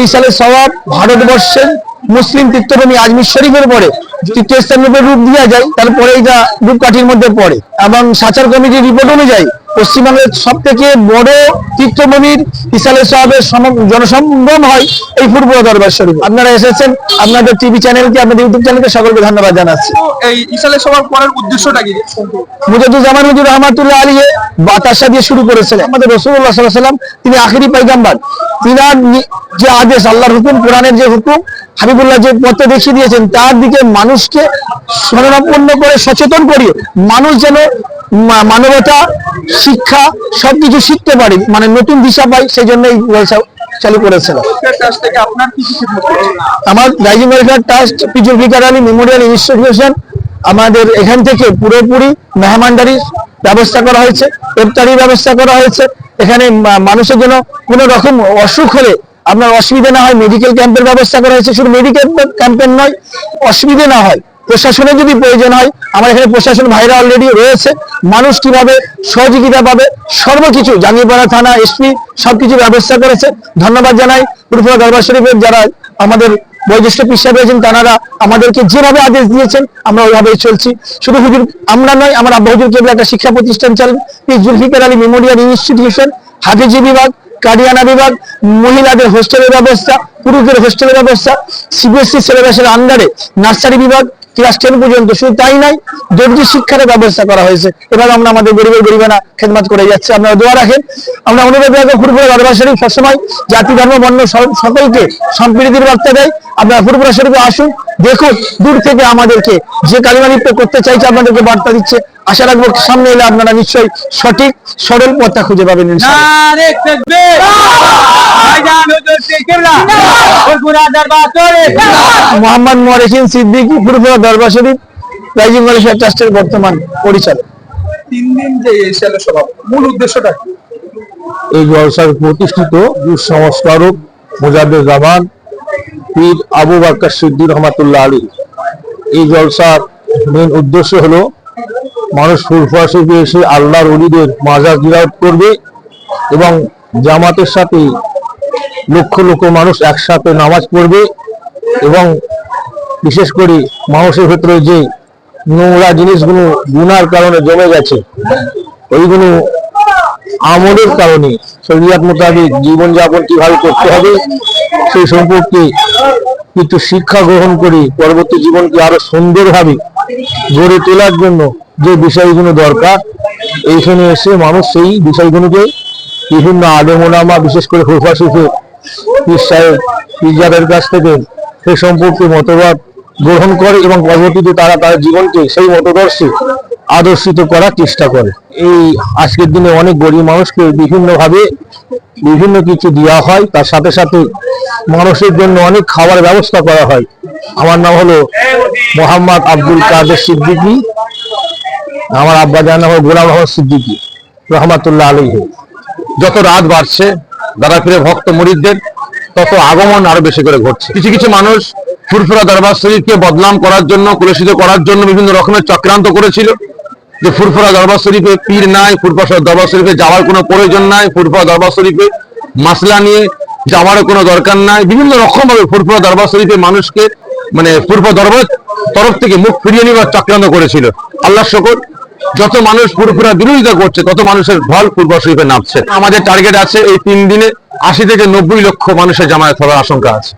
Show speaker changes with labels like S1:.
S1: এই সালের সবাব ভারতবর্ষের মুসলিম তীর্থভূমি আজমির শরীফের পরে তীর্থস্থান রূপে রূপ দেওয়া যায় তারপরে এটা রূপকাঠির মধ্যে পড়ে। এবং সাচার কমিটির রিপোর্ট অনুযায়ী পশ্চিমবঙ্গের সব থেকে বড় তীর্থভূমির ইসালের সাহাবের জনসম্ভ্রম হয় এই পূর্ব দরবার শরীফ। আপনারা এসেছেন আপনাদের টিভি চ্যানেলকে আপনাদের ইউটিউব চ্যানেলকে সকলকে ধন্যবাদ জানাচ্ছি।
S2: এই ইসালের সভা করার উদ্দেশ্যটা কি?
S1: মুজাদুজ্জামান হুজুর রহমাতুল্লাহ আলী বাতাসা দিয়ে শুরু করেছিলেন। আমাদের রসুল্লাহ সাল্লাহ সাল্লাম তিনি আখিরি পাইগাম্বার তিনার যে আদেশ আল্লাহর হুকুম কোরআনের যে হুকুম হাবিবুল্লাহ যে পথে দেখিয়ে দিয়েছেন তার দিকে মানুষকে স্মরণাপন্ন করে সচেতন করিয়ে মানুষ যেন মানবতা শিক্ষা সবকিছু শিখতে পারে মানে নতুন দিশা পাই সেই জন্য এই ব্যবসা চালু করেছিলেন
S2: কাছ থেকে আপনার কি কি খিদমত করছেন?
S1: আমার rising welfare trust পিজুল ফিকার Ali memorial institution আমাদের এখান থেকে পুরোপুরি মেহমানদারির ব্যবস্থা করা হয়েছে ইফতারির ব্যবস্থা করা হয়েছে এখানে মানুষের জন্য কোনো রকম অসুখ হলে আপনার অসুবিধা না হয় মেডিকেল ক্যাম্পের ব্যবস্থা করা হয়েছে। শুধু মেডিকেল ক্যাম্পের নয়, অসুবিধে না হয়, প্রশাসনের যদি প্রয়োজন হয়, আমার এখানে প্রশাসন ভাইরা অলরেডি রয়েছে। মানুষ কীভাবে সহযোগিতা পাবে, সর্বকিছু জাঙ্গিপাড়া থানা, এসপি সবকিছু ব্যবস্থা করেছে। ধন্যবাদ জানাই পুরপুরা দরবার শরীফের যারা আমাদের বয়োজ্যেষ্ঠ পিসা রয়েছেন, তারা আমাদেরকে যেভাবে আদেশ দিয়েছেন, আমরা ওইভাবেই চলছি। শুধু হুজুর, আমরা নয়, আমার আব্বা হুজুর কেবল একটা শিক্ষা প্রতিষ্ঠান চালান জুলফিকার আলী মেমোরিয়াল ইনস্টিটিউশন, হাফিজি বিভাগ কারিয়ানা বিভাগ, মহিলাদের হোস্টেলের ব্যবস্থা, পুরুষদের হোস্টেলের ব্যবস্থা সিবিএসসি সিলেবাসের আন্ডারে নার্সারি বিভাগ ক্লাস টেন পর্যন্ত, শুধু তাই নাই দর্জি শিক্ষার ব্যবস্থা করা হয়েছে। এবার আমরা আমাদের গরিবের গরিবানা খেদমাত করে যাচ্ছে। আপনারা দোয়া রাখেন, আমরা অনুরোধ রাখব ফুরফুরা দরবার শরীফ সবসময় জাতি, ধর্ম, বর্ণ সকলকে সম্প্রীতির বার্তা দেয়। আপনারা ফুরফুরা শরীফে আসুন, দেখুন, দূর থেকে আমাদেরকে যে কালিমা লিপ্ত করতে চাইছে, আপনাদেরকে বার্তা দিচ্ছে। আশা রাখব সামনে এলে আপনারা নিশ্চয়ই সঠিক সরল পথটা খুঁজে পাবেন মোহাম্মদ সিদ্দিকী ফুরফুরা দরবার শরীফ রাইজিং ওয়েলফেয়ার ট্রাস্টের বর্তমান পরিচালক।
S2: তিন দিন যে এই সভা মূল উদ্দেশ্যটা
S3: এই জলসার প্রতিষ্ঠিত দুঃসংস্কারক জামান পীর আবু বাক্কার সিদ্দিক রহমাতুল্লাহ আলী। এই জলসার মেন উদ্দেশ্য হলো মানুষ ফুরফুরা শরীফে এসে আল্লাহর অলিদের মাজার জিরাত করবে এবং জামাতের সাথে লক্ষ লক্ষ মানুষ একসাথে নামাজ পড়বে এবং বিশেষ করে মানুষের ভেতরে যে নোংরা জিনিসগুলো গুনার কারণে জমে গেছে, ওইগুলো আমলের কারণে শরীয়ত মোতাবেক জীবনযাপন কীভাবে করতে হবে সেই সম্পর্কে কিছু শিক্ষা গ্রহণ করে পরবর্তী জীবনকে আরও সুন্দরভাবে গড়ে তোলার জন্য যে বিষয়গুলো দরকার, এইখানে এসে মানুষ সেই বিষয়গুলোকে বিভিন্ন আলেমোলামা বিশেষ করে হুফা শিখে পীরজাদের কাছ থেকে সে সম্পর্কে মতবাদ গ্রহণ করে এবং পরবর্তীতে তারা তার জীবনকে সেই মতদর্শে আদর্শিত করার চেষ্টা করে। এই আজকের দিনে অনেক গরিব মানুষকে বিভিন্নভাবে বিভিন্ন কিছু দেওয়া হয়, তার সাথে সাথে মানুষের জন্য অনেক খাবার ব্যবস্থা করা হয়। আমার নাম হলো মোহাম্মদ আব্দুল কাদের সিদ্দিকী। আমার আব্বা জান গোলাম মোহাম্মদ সিদ্দিকী, রহমাতুল্লাহ আলহী
S4: যত রাত বাড়ছে দাদা ফিরে ভক্ত মরিদদের, তত আগমন আরও বেশি করে ঘটছে। কিছু কিছু মানুষ ফুরফুরা দরবার শরীফকে বদনাম করার জন্য কলুষিত করার জন্য বিভিন্ন রকমের চক্রান্ত করেছিল যে ফুরফুরা দরবার শরীফে পীর নাই, ফুরফুরা দরবার শরীফে যাওয়ার কোনো প্রয়োজন নাই, ফুরফুরা দরবার শরীফে মাসলা নিয়ে যাওয়ারও কোনো দরকার নাই। বিভিন্ন রকম ভাবে ফুরফুরা দরবার শরীফে মানুষকে মানে ফুরফুরা দরবার তরফ থেকে মুখ ফিরিয়ে নেওয়ার চক্রান্ত করেছিল। আল্লাহ শকর যত মানুষ পুরোপুরা বিরোধিতা করছে, তত মানুষের ভল পূর্ব শরীফে নামছে। আমাদের টার্গেট আছে এই তিন দিনে আশি থেকে নব্বই লক্ষ মানুষের জামায়াত হওয়ার আশঙ্কা আছে।